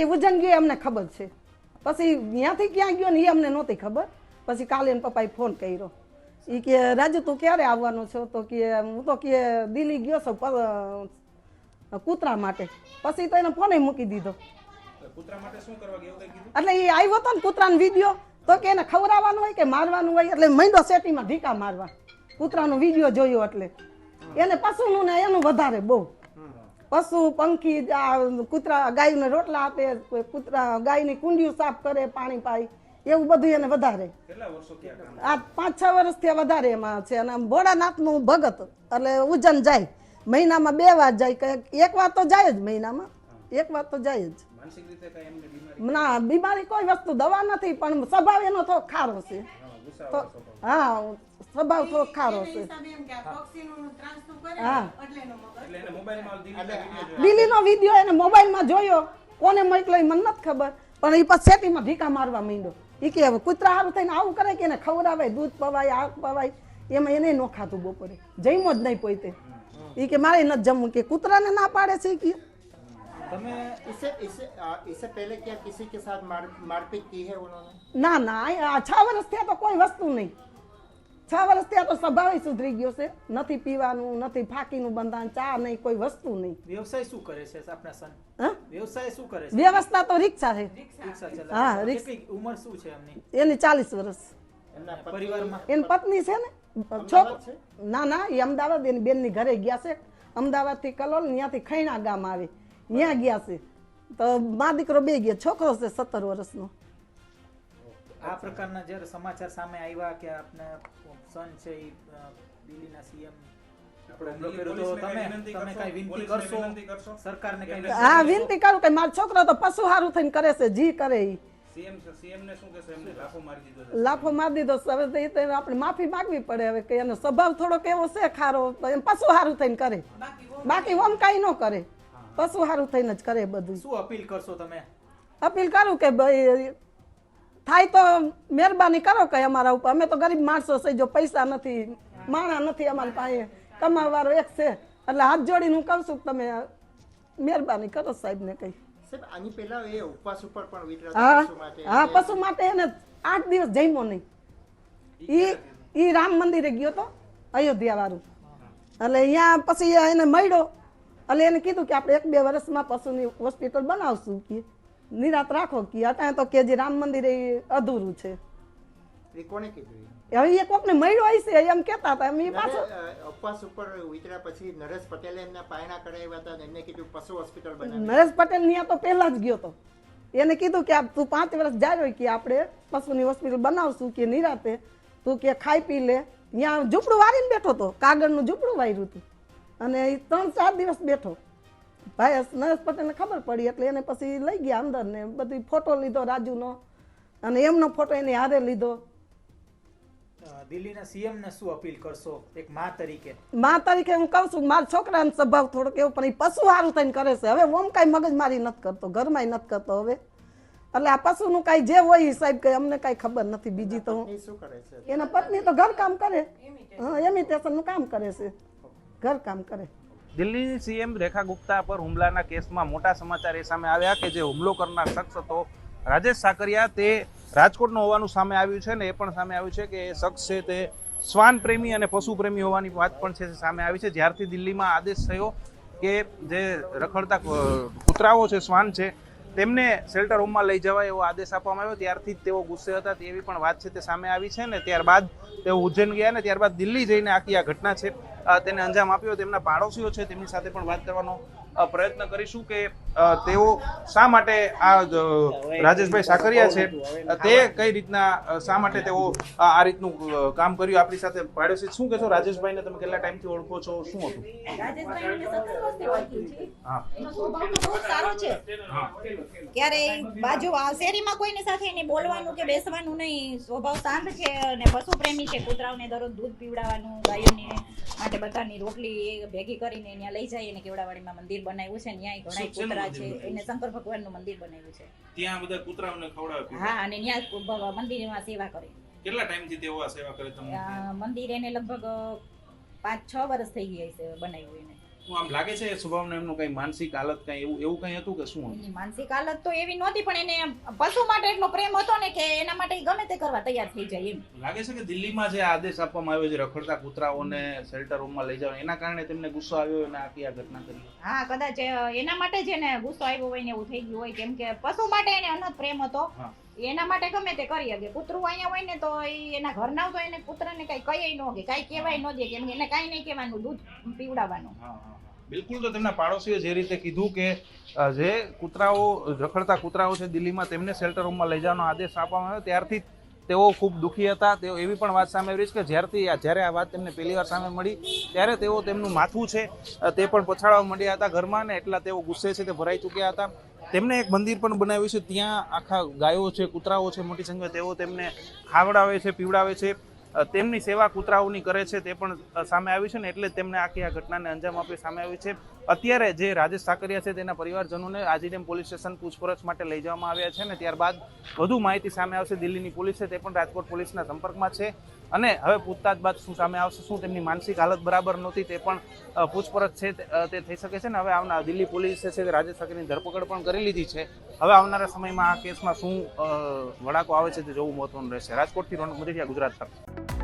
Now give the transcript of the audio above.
એ ઉજન ગયો અમને ખબર છે. પછી ત્યાંથી ક્યાં ગયો ને એ અમને નહોતી ખબર. પછી કાલે એના પપ્પાએ ફોન કર્યો. એ કે રાજુ તું ક્યારે આવવાનો છો? તો કે હું તો કે દિલ્હી ગયો છું કૂતરા માટે. પછી તો એને ફોને મૂકી દીધો. એટલે એ આવ્યો હતો ને કૂતરાનો વીડિયો. તો કે એને ખવડાવવાનું હોય કે મારવાનું હોય એટલે મહિનો સેટીમાં ઢીકા મારવા. કૂતરાનો વીડિયો જોયો એટલે. એને પશુનું ને એનું વધારે બહુ. પશુ પંખી કૂતરા ગાયને રોટલા આપે કોઈ કૂતરા ગાયની કુંડિયું સાફ કરે પાણી પાય એવું બધું એને વધારે. આ પાંચ છ વર્ષથી વધારે એમાં છે. અને ભોળાનાથનું ભગત એટલે ઉજન જાય. મહિનામાં બે વાર જાય એક વાર તો જાય જ મહિનામાં. એક વાર તો જાય જ. ના બીમારી કોઈ વસ્તુ દવા નથી પણ સ્વભાવ એનો થોડો ખારો છે. તો હા સ્વભાવ થોડો ખારો છે. દિલ્હીનો વીડિયો એને મોબાઈલમાં જોયો. કોને મોકલ્યો મને નથી ખબર. પણ એ પછી સેટીમાં ઢીકા મારવા માંડ્યો. એ કે હવે કૂતરા હારું થઈને આવું કરે કે એને ખવડાવે દૂધ પવાય આગ પવાય એમાં એને ન ખાતું બપોરે. જઈમો જ નહીં પોતે એ કે મારે ન જમવું. કે કૂતરાને ના પાડે છે કે. ના ના છ વર્ષ થયા તો કોઈ વસ્તુ નહીં. છ વર્ષ ત્યાં તો સ્વભાવ સુધરી ગયો છે. નથી પીવાનું નથી ફાકીનું બંધાણ ચા નહીં કોઈ વસ્તુ નહીં. વ્યવસાય શું કરે છે આપણા સન? વ્યવસાય શું કરે છે? વ્યવસ્થા તો રિક્ષા છે. હા, રિક્ષા. ઉંમર શું છે એમની? એની ચાલીસ વર્ષ. પરિવારમાં? એની પત્ની છે ને? છોક ના ના એ અમદાવાદ એની બેનની ઘરે ગયા છે. અમદાવાદથી કલોલ ત્યાંથી ખૈણા ગામ આવે. ત્યાં ગયા છે. તો મા દીકરો બે ગયા છોકરો છે સત્તર વર્ષનો. આ પ્રકારના જ્યારે સમાચાર સામે આવ્યા કે આપને સન છે એ દિલ્હીના સીએમ મારો છોકરો તો પશુ હારું થઈને કરે છે જી કરે ઈ. CM છે, CM ને શું કહેશો? એમને લાફો મારી દીધો છે. લાફો મારી દીધો છે. હવે આપણે માફી માંગવી પડે હવે કે એનો સ્વભાવ થોડોક એવો છે ખારો તો એમ પશુ હારું થઈને કરે. બાકી ઓમ કઈ ન કરે. પશુ હારું થઈને જ કરે બધું શું અપીલ કરશો તમે? અપીલ કરું કે ભાઈ થાય તો મહેરબાની કરો કે અમારા ઉપર. અમે તો ગરીબ માણસો છે જો પૈસા નથી માણા નથી અમારી પાસે. કમાવાળો એક છે. એટલે હાથ જોડીને હું કહું છું તમે મહેરબાની કરો સાહેબને વિતરા હા હા પશુ માટે એને આઠ દિવસ જમ્યો નહીં. ઈ ઈ રામ મંદિરે ગયો તો અયોધ્યા વાળું એટલે અહીંયા પછી એને મળ્યો. એટલે એને કીધું કે આપણે એક બે વર્ષમાં પશુની હોસ્પિટલ બનાવશું. કે નિરાત રાખો કે અટાણે તો કે જે રામ મંદિર એ અધૂરું છે. એ કોને કીધું હવે એ કોકને મળ્યો હશે એમ કહેતા હતા એમ એ પાછો અપવાસ ઉપર ઉતર્યા પછી નરેશ પટેલે એમના પાયણા કરાવ્યા હતા એમને કીધું પશુ હોસ્પિટલ બનાવી નરેશ પટેલ ત્યાં તો પહેલા જ ગયો તો. એને કીધું કે તું પાંચ વર્ષ જાય કે આપણે પશુની હોસ્પિટલ બનાવશું કે નિરાતે તું કે ખાઈ પી લે. ત્યાં ઝૂંપડું વારીને બેઠો તો કાગળનું ઝૂંપડું વાર્યું હતું. અને ત્રણ ચાર દિવસ બેઠો. ભાઈ નરેશ પટેલને ખબર પડી એટલે એને પછી લઈ ગયા અંદર ને બધી ફોટો લીધો રાજુનો અને એમનો ફોટો એને હારે લીધો. દિલ્હીના સીએમ ને શું અપીલ કરશો? એક માં તરીકે. માં તરીકે હું કહું છું મારા છોકરાનો સ્વભાવ થોડો કેવો પણ એ પશુ સારું થઈને કરે છે. હવે ઓમ કાંઈ મગજમારી નથી કરતો ઘરમાંય નથી કરતો હવે. એટલે આ પશુનું કાંઈ જે હોય એ સાહેબ કઈ અમને કાંઈ ખબર નથી બીજી તો હું એ શું કરે છે? એના પત્ની તો ઘર કામ કરે. હા એમિટેશનનું કામ કરે છે. ઘર કામ કરે. દિલ્હીની સીએમ રેખા ગુપ્તા પર હુમલાના કેસમાં મોટા સમાચાર એ સામે આવ્યા કે જે હુમલો કરનાર શખ્સ હતો રાજેશ સાકરિયા, તે રાજકોટનો હોવાનું સામે આવ્યું છે ને એ પણ સામે આવ્યું છે કે એ શખ્સ છે તે શ્વાન પ્રેમી અને પશુ પ્રેમી હોવાની વાત પણ છે સામે આવી છે. જ્યારથી દિલ્હીમાં આદેશ થયો કે જે રખડતા કૂતરાઓ છે, શ્વાન છે તેમને શેલ્ટર હોમમાં લઈ જવાય એવો આદેશ આપવામાં આવ્યો. ત્યારથી જ તેઓ ગુસ્સે હતા તેવી પણ વાત છે તે સામે આવી છે ને ત્યારબાદ તેઓ ઉજ્જૈન ગયા ને ત્યારબાદ દિલ્હી જઈને આખી આ ઘટના છે. તેને અંજામ આપ્યો. તેમના પાડોશીઓ છે તેમની સાથે પણ વાત કરવાનો પ્રયત્ન કરીશું કે તેઓ શા માટે આ રાજેશભાઈ સાકરિયા છે તે કઈ રીતના શા માટે તેઓ આ રીતનું કામ કર્યું આપણી સાથે પાડોશી શું કહેશો રાજેશભાઈને તમે કેટલા ટાઈમથી ઓળખો છો? શું હતું. ક્યારે બાજુ શેરીમાં કોઈની સાથે એને બોલવાનું કે બેસવાનું નહીં સ્વભાવ શાંત છે અને પશુ પ્રેમી છે. કૂતરાઓને દરરોજ દૂધ પીવડાવવાનું ગાયોને માટે બધાની રોટલી ભેગી કરીને ત્યાં લઈ જાય અને કેવડાવાડીમાં મંદિર બનાવ્યું છે ત્યાં ઘણા કૂતરા છે એને શંકર ભગવાનનું મંદિર બનાવ્યું છે. ત્યાં બધા કૂતરાઓને ખવડાવે હા અને ત્યાં મંદિર મંદિરમાં સેવા કરે. કેટલા ટાઈમથી તેઓ આ સેવા કરે તમે મંદિર એને લગભગ પાંચ છ વર્ષ થઈ ગયા છે બનાવ્યું એને. આમ લાગે છે સ્વભાવને એમનું કઈ માનસિક હાલત કઈ એવું એવું કઈ હતું કે શું એની માનસિક હાલત તો એવી નહોતી પણ એને પશુ માટે એટલો પ્રેમ હતો ને કે એના માટે ગમે તે કરવા તૈયાર થઈ જાય એમ. લાગે છે કે દિલ્હીમાં જે આદેશ આપવામાં આવ્યો છે રખડતા કૂતરાઓને શેલ્ટર રૂમમાં લઈ જવા એના કારણે તેમને ગુસ્સો આવ્યો અને આખી આ ઘટના કરી? હા કદાચ એના માટે જ એને ગુસ્સો આવ્યો હોય ને એવું થઈ ગયું હોય કેમ કે પશુ માટે એને અનહદ પ્રેમ હતો. એના માટે ગમે તે કરી શકે કૂતરું અહીંયા હોય ને તો એના ઘરના તો એને કૂતરાને કઈ કઈ ન કે, કઈ કહેવાય ન દે, કેમ એને કઈ નહીં કહેવાનું, દૂધ પીવડાવવાનું. બિલકુલ તો તેમના પાડોશીએ જે રીતે કીધું કે જે કૂતરાઓ, રખડતા કૂતરાઓ છે દિલ્હીમાં, તેમને શેલ્ટર રૂમમાં લઈ જવાનો આદેશ આપવામાં આવ્યો. ત્યારથી તેઓ ખૂબ દુઃખી હતા. તેઓ એવી પણ વાત સામે આવી છે કે જ્યારથી જ્યારે આ વાત તેમને પહેલી વાર સામે મળી, ત્યારે તેઓ તેમનું માથું છે તે પણ પછાડવા માંડ્યા હતા ઘરમાં ને એટલા તેઓ ગુસ્સે છે, તે ભરાઈ ચૂક્યા હતા. તેમને એક મંદિર પણ બનાવ્યું છે. ત્યાં આખા ગાયો છે, કૂતરાઓ છે, મોટી સંખ્યા તેઓ તેમને ખાવડાવે છે, પીવડાવે છે. તેમની સેવા કૂતરાઓની કરે છે તે પણ સામે આવી છે ને એટલે તેમને આખી આ ઘટનાને અંજામ આપી સામે આવી છે. અત્યારે જે રાજેશ સાકરિયા છે તેના પરિવારજનોને આજીડેમ પોલીસ સ્ટેશન પૂછપરછ માટે લઈ જવામાં આવ્યા છે ને ત્યારબાદ વધુ માહિતી સામે આવશે દિલ્હીની પોલીસ છે તે પણ રાજકોટ પોલીસના સંપર્કમાં છે. અને હવે પૂછતાછ બાદ શું સામે આવશે, શું તેમની માનસિક હાલત બરાબર નહોતી તે પણ પૂછપરછ છે તે થઈ શકે છે ને હવે આવનાર દિલ્હી પોલીસે છે તે રાજેશ સાકરિયાની ધરપકડ પણ કરી લીધી છે. હવે આવનારા સમયમાં આ કેસમાં શું વડાકો આવે છે તે જોવું મહત્વનું રહેશે. રાજકોટથી રોનક મજીઠિયા ગુજરાત તક